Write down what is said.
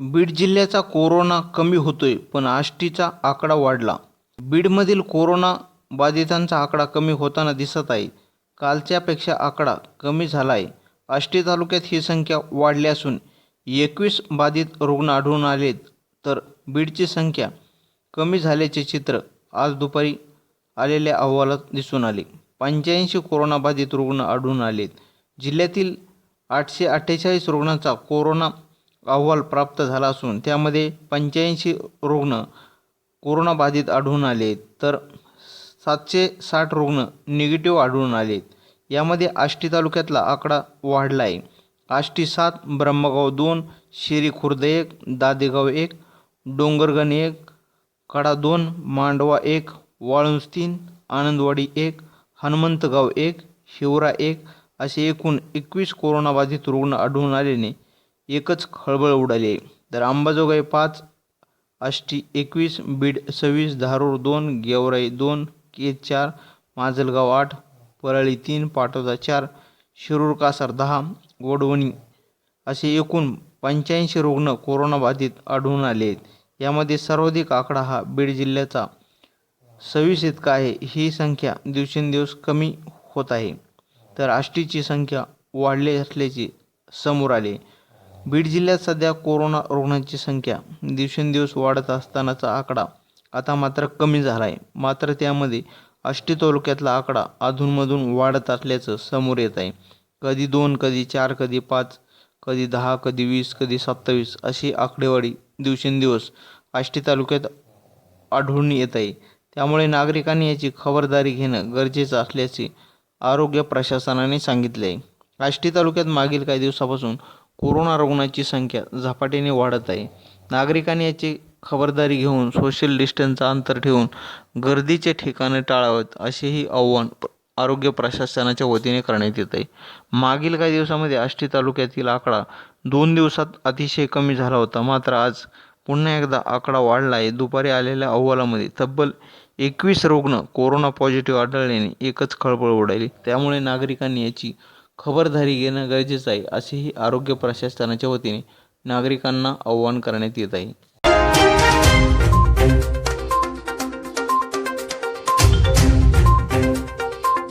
बीड जिल्ह्याचा कोरोना कमी होतोय पण आष्टीचा आकडा वाढला. बीडमधील कोरोना बाधितांचा आकडा कमी होताना दिसत आहे. कालच्यापेक्षा आकडा कमी झाला आहे आष्टी तालुक्यात ही संख्या वाढली असून एकवीस बाधित रुग्ण आढळून आलेत तर बीडची संख्या कमी झाल्याचे चित्र आज दुपारी आलेल्या अहवालात दिसून आले. पंच्याऐंशी कोरोनाबाधित रुग्ण आढळून आलेत. जिल्ह्यातील आठशे अठ्ठेचाळीस रुग्णांचा कोरोना अहवाल प्राप्त झाला असून त्यामध्ये पंच्याऐंशी रुग्ण कोरोनाबाधित आढळून आले तर सातशे साठ रुग्ण निगेटिव्ह आढळून आलेत यामध्ये आष्टी तालुक्यातला आकडा वाढला आहे आष्टी सात ब्रह्मगाव दोन शिरी खुर्द एक दादेगाव एक डोंगरगण एक कडा दोन मांडवा एक वाळुंज तीन आनंदवाडी एक हनुमंतगाव एक शिवरा एक असे एकूण एकवीस कोरोनाबाधित रुग्ण आढळून आल्याने एकच खळबळ उडाली. आहे तर अंबाजोगाई पाच आष्टी एकवीस बीड सव्वीस धारूर दोन गेवराई दोन केज चार माजलगाव आठ परळी तीन पाटोदा चार शिरूर कासार दहा वडवणी असे एकूण पंच्याऐंशी रुग्ण कोरोनाबाधित आढळून आले आहेत. यामध्ये सर्वाधिक आकडा हा बीड जिल्ह्याचा. सव्वीस इतका आहे ही संख्या दिवसेंदिवस कमी होत आहे. तर आष्टीची संख्या वाढली असल्याचे समोर आले. बीड जिल्ह्यात सध्या कोरोना रुग्णांची संख्या दिवसेंदिवस वाढत असतानाचा आकडा आता मात्र कमी झाला आहे मात्र त्यामध्ये आष्टी तालुक्यातला आकडा अधूनमधून वाढत असल्याचं समोर येत आहे. कधी दोन कधी चार कधी पाच कधी दहा कधी वीस कधी सत्तावीस अशी आकडेवारी दिवसेंदिवस आष्टी तालुक्यात आढळून येत आहे. त्यामुळे नागरिकांनी याची खबरदारी घेणं गरजेचं असल्याचे आरोग्य प्रशासनाने सांगितले आहे आष्टी तालुक्यात मागील काही दिवसापासून कोरोना रुग्णांची संख्या झपाट्याने वाढत आहे. नागरिकांनी याची खबरदारी घेऊन सोशल डिस्टन्सचं अंतर ठेवून गर्दीचे ठिकाणे टाळावेत असेही आव्हान आरोग्य प्रशासनाच्या वतीने करण्यात येत आहे. मागील काही दिवसामध्ये आष्टी तालुक्यातील आकडा दोन दिवसात अतिशय कमी झाला होता. मात्र आज पुन्हा एकदा आकडा वाढला आहे. दुपारी आलेल्या अहवालामध्ये तब्बल एकवीस रुग्ण कोरोना पॉझिटिव्ह आढळल्याने एकच खळबळ उडाली. त्यामुळे नागरिकांनी याची खबरदारी घेणं गरजेचं आहे असेही आरोग्य प्रशासनाच्या वतीने नागरिकांना आव्हान करण्यात येत आहे.